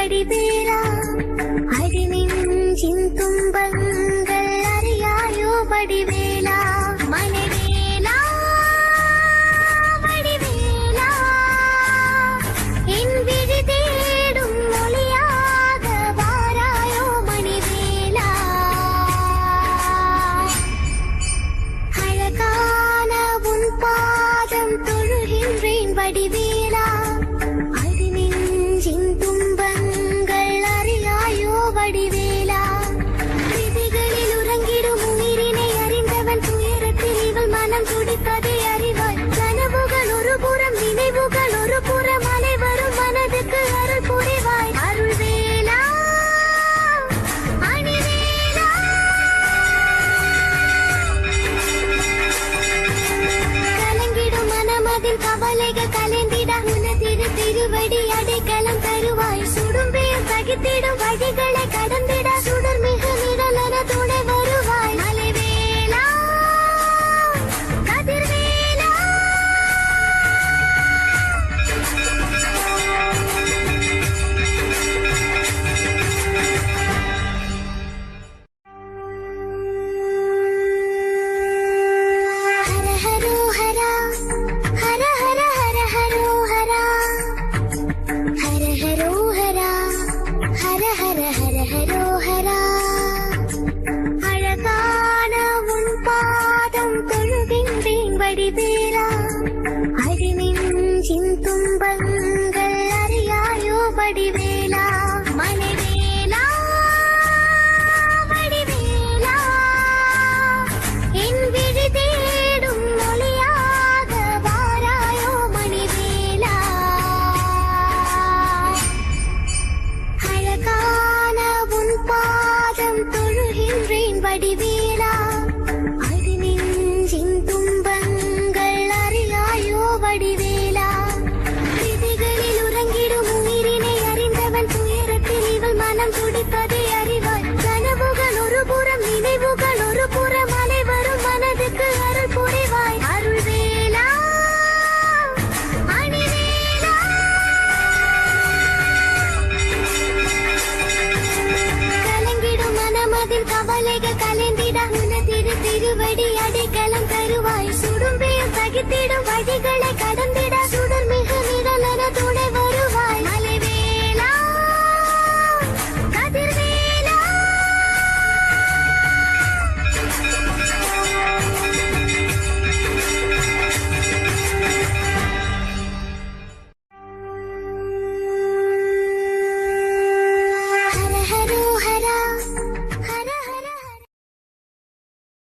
வடிவேலா அடிநெஞ்சின் துன்பங்கள் அறியாயோ வடிவேலா மனைவேலா வடிவேலா என் விழி தேடும் மொழியாக வாராயோ மணிவேலா அழகான உன் வடிவே மனதில் கவலைக கலைந்திட உன திரு திருவடி அடைக்கலம் தருவாய். சுடும் பெயர் தகித்திடும் வழிகளை അടിവേല അരിമിൻ ചിന്തുമ്പങ്ങൾ അറിയായോ പടിവേ? நான் துடிப்பதே